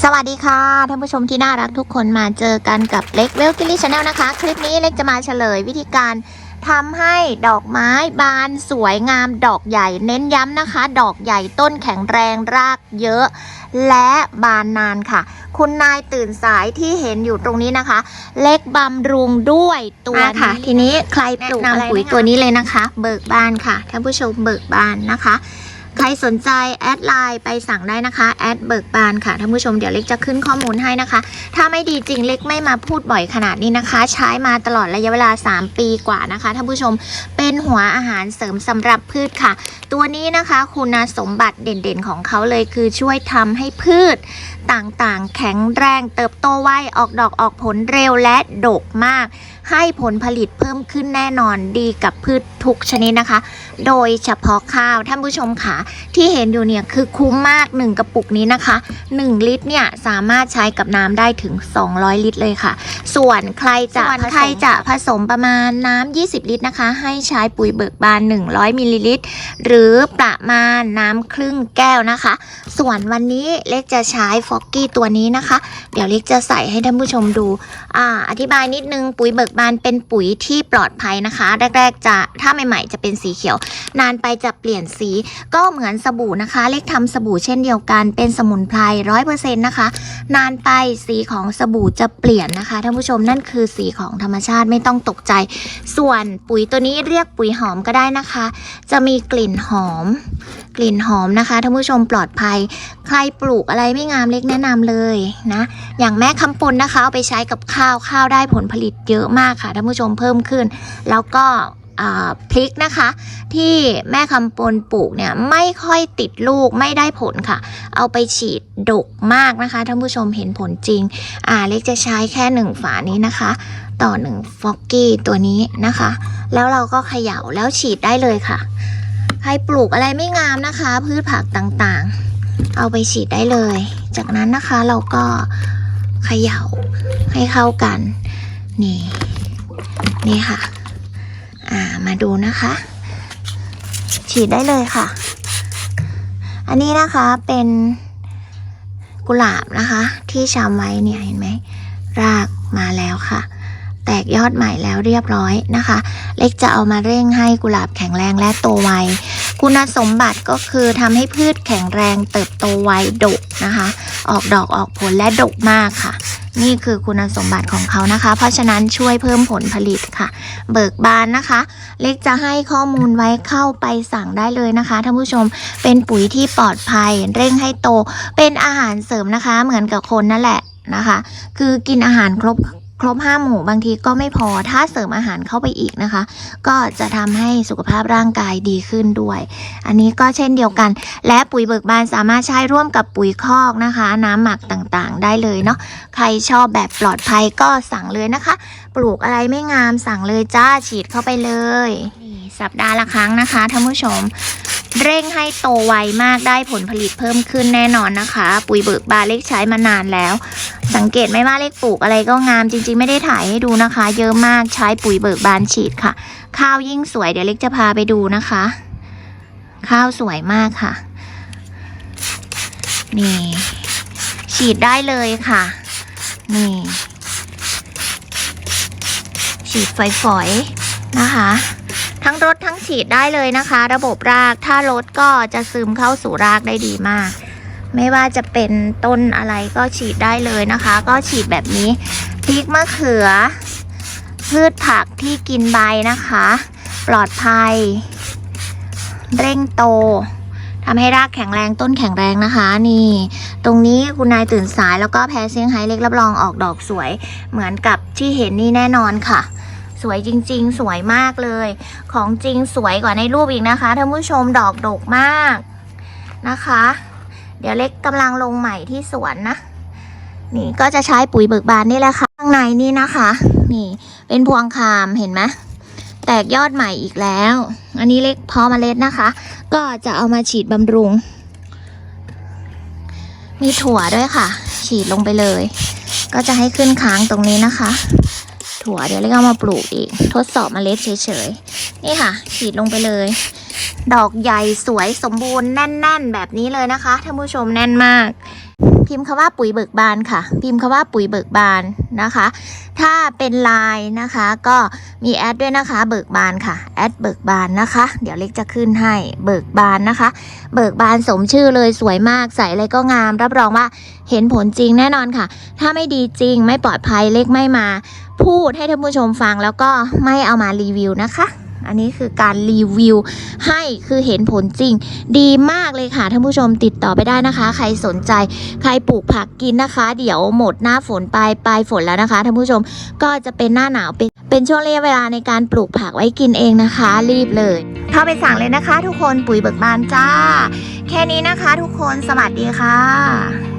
สวัสดีค่ะท่านผู้ชมที่น่ารักทุกคนมาเจอกันกับเล็กเวลกิลี่ชาแนลนะคะ คลิปนี้เล็กจะมาเฉลยวิธีการทำให้ดอกไม้บานสวยงามดอกใหญ่เน้นย้ำนะคะ ดอกใหญ่ต้นแข็งแรงรากเยอะ และบานนานค่ะ คุณนายตื่นสายที่เห็นอยู่ตรงนี้นะคะ เล็กบำรุงด้วยตัวอะค่ะ ทีนี้ใครปลูกแนะนำอะไรปุ๋ยไหมคะตัวนี้เลยนะคะ เบิกบานค่ะท่านผู้ชมเบิกบานนะคะ ใครสนใจแอดไลน์ไปสั่งได้นะคะแอดเบิกบานค่ะท่านผู้ชมเดี๋ยวเล็กจะขึ้นข้อมูลให้นะคะ ถ้าไม่ดีจริงเล็กไม่มาพูดบ่อยขนาดนี้นะคะ ใช้มาตลอดระยะเวลา 3 ปีกว่านะคะท่านผู้ชมเป็นหัวอาหารเสริมสำหรับพืชค่ะ ตัวนี้นะคะคุณสมบัติเด่นๆของเขาเลยคือช่วยทำให้พืชต่างๆ แข็งแรงเติบโตไวออกดอกออกผลเร็วและดกมาก ให้ผลผลิตเพิ่มขึ้นแน่นอนดีกับพืชทุกชนิดนะคะ โดยเฉพาะข้าวท่านผู้ชมค่ะที่เห็นอยู่เนี่ยคือคุ้มมาก 1 กระปุกนี้นะคะ 1 ลิตรเนี่ยสามารถใช้กับน้ำได้ถึง 200 ลิตรเลยค่ะ ส่วนใครจะส่วนผสมใครจะผสมประมาณน้ำ 20 ลิตรนะคะ ให้ใช้ปุ๋ยเบิกบาน 100 มิลลิลิตร หรือประมาณน้ำครึ่งแก้วนะคะ ส่วนวันนี้เล็กจะใช้ฟอกกี้ตัวนี้นะคะ เดี๋ยวเล็กจะใส่ให้ท่านผู้ชมดูอ่าอธิบายนิดนึงปุ๋ยเบิกบานเป็นปุ๋ยที่ปลอดภัยนะคะ แรก ๆ จะถ้าใหม่ ๆ จะเป็นสีเขียว นานไปจะเปลี่ยนสีก็เหมือนสบู่นะคะ เล็กทำสบู่เช่นเดียวกันเป็นสมุนไพรร้อยเปอร์เซ็นต์นะคะ นานไปสีของสบู่จะเปลี่ยนนะคะท่านผู้ชมนั่นคือสีของธรรมชาติไม่ต้องตกใจ ส่วนปุ๋ยตัวนี้เรียกปุ๋ยหอมก็ได้นะคะ จะมีกลิ่นหอม กลิ่นหอมนะคะท่านผู้ชมปลอดภัย ใครปลูกอะไรไม่งามเล็กแนะนำเลยนะอย่างแม่คำปนนะคะเอาไปใช้กับข้าวข้าวได้ผลผลิตเยอะมากค่ะท่านผู้ชมเพิ่มขึ้น แล้วก็ พริกนะคะ ที่แม่คำปนปลูกเนี่ยไม่ค่อยติดลูกไม่ได้ผลค่ะ เอาไปฉีดดกมากนะคะท่านผู้ชมเห็นผลจริง อ่าเล็กจะใช้แค่หนึ่งฝานี้นะคะ ต่อหนึ่งฟอกกี้ตัวนี้นะคะ แล้วเราก็เขย่าแล้วฉีดได้เลยค่ะ ใครปลูกอะไรไม่งามนะคะ พืชผักต่างๆ เอาไปฉีดได้เลย จากนั้นนะคะเราก็เขย่าให้เข้ากัน นี่ นี่ค่ะ อ่ามาดูนะคะ ฉีดได้เลยค่ะ อันนี้นะคะเป็นกุหลาบนะคะ ที่ชำไว้เนี่ยเห็นไหมรากมาแล้วค่ะ แตกยอดใหม่แล้วเรียบร้อยนะคะ เล็กจะเอามาเร่งให้กุหลาบแข็งแรงและโตไวคุณสมบัติก็คือทำให้พืชแข็งแรงเติบโตไวดกนะคะ ออกดอกออกผลและดกมากค่ะ นี่คือคุณสมบัติของเขานะคะ เพราะฉะนั้นช่วยเพิ่มผลผลิตค่ะ เบิกบานนะคะ เล็กจะให้ข้อมูลไว้เข้าไปสั่งได้เลยนะคะท่านผู้ชมเป็นปุ๋ยที่ปลอดภัย เร่งให้โต เป็นอาหารเสริมนะคะ เหมือนกับคนนั่นแหละนะคะ คือกินอาหารครบ ครบห้าหมู่บางทีก็ไม่พอถ้าเสริมอาหารเข้าไปอีกนะคะ ก็จะทำให้สุขภาพร่างกายดีขึ้นด้วย อันนี้ก็เช่นเดียวกัน และปุ๋ยเบิกบานสามารถใช้ร่วมกับปุ๋ยคอกนะคะ น้ำหมักต่างๆ ได้เลยเนาะใครชอบแบบปลอดภัยก็สั่งเลยนะคะ ปลูกอะไรไม่งามสั่งเลยจ้าฉีดเข้าไปเลยสัปดาห์ละครั้งนะคะท่านผู้ชมเร่งให้โตไวมากได้ผลผลิตเพิ่มขึ้นแน่นอนนะคะ ปุ๋ยเบิกบานเล็กใช้มานานแล้ว สังเกตไหมว่าเล็กปลูกอะไรก็งามจริง ๆ ไม่ได้ถ่ายให้ดูนะคะ เยอะมากใช้ปุ๋ยเบิกบานฉีดค่ะ ข้าวยิ่งสวยเดี๋ยวเล็กจะพาไปดูนะคะ ข้าวสวยมากค่ะ นี่ ฉีดได้เลยค่ะ นี่ ฉีดฝอยๆนะคะทั้งรดทั้งฉีดได้เลยนะคะ ระบบรากถ้ารดก็จะซึมเข้าสู่รากได้ดีมาก ไม่ว่าจะเป็นต้นอะไรก็ฉีดได้เลยนะคะ ก็ฉีดแบบนี้พริกมะเขือ พืชผักที่กินใบนะคะ ปลอดภัย เร่งโตทำให้รากแข็งแรงต้นแข็งแรงนะคะ นี่ ตรงนี้คุณนายตื่นสายแล้วก็แพ้เซี่ยงไฮ้เล็กรับรองออกดอกสวย เหมือนกับที่เห็นนี่แน่นอนค่ะ สวยจริง ๆ สวยมากเลย ของจริงสวยกว่าในรูปอีกนะคะท่านผู้ชมดอกดกมากนะคะ เดี๋ยวเล็กกำลังลงใหม่ที่สวนนะ นี่ก็จะใช้ปุ๋ยเบิกบานนี่แหละค่ะ ข้างในนี่นะคะ นี่เป็นพวงคามเห็นไหมแตกยอดใหม่อีกแล้ว อันนี้เล็กพาะเมล็ดนะคะ ก็จะเอามาฉีดบำรุง มีถั่วด้วยค่ะ ฉีดลงไปเลย ก็จะให้ขึ้นค้างตรงนี้นะคะ ถั่วเดี๋ยวเล็กเอามาปลูกอีก ทดสอบเมล็ดเฉยๆ นี่ค่ะ ฉีดลงไปเลย ดอกใหญ่สวยสมบูรณ์แน่น ๆ แบบนี้เลยนะคะท่านผู้ชมแน่นมาก พิมพ์คำว่าปุ๋ยเบิกบานค่ะ พิมพ์คำว่าปุ๋ยเบิกบานนะคะ ถ้าเป็นไลน์นะคะก็มีแอดด้วยนะคะ เบิกบานค่ะแอดเบิกบานนะคะ เดี๋ยวเล็กจะขึ้นให้เบิกบานนะคะ เบิกบานสมชื่อเลยสวยมากใส่อะไรก็งาม รับรองว่าเห็นผลจริงแน่นอนค่ะ ถ้าไม่ดีจริงไม่ปลอดภัยเล็กไม่มา พูดให้ท่านผู้ชมฟังแล้วก็ไม่เอามารีวิวนะคะ อันนี้คือการรีวิวให้คือเห็นผลจริง ดีมากเลยค่ะท่านผู้ชมติดต่อไปได้นะคะ ใครสนใจ ใครปลูกผักกินนะคะ เดี๋ยวหมดหน้าฝนไปปลายฝนแล้วนะคะท่านผู้ชมก็จะเป็นหน้าหนาวเป็นเป็นช่วงระยะเวลาในการปลูกผักไว้กินเองนะคะ รีบเลยเข้าไปสั่งเลยนะคะ ทุกคนปุ๋ยเบิกบานจ้า แค่นี้นะคะ ทุกคนสวัสดีค่ะ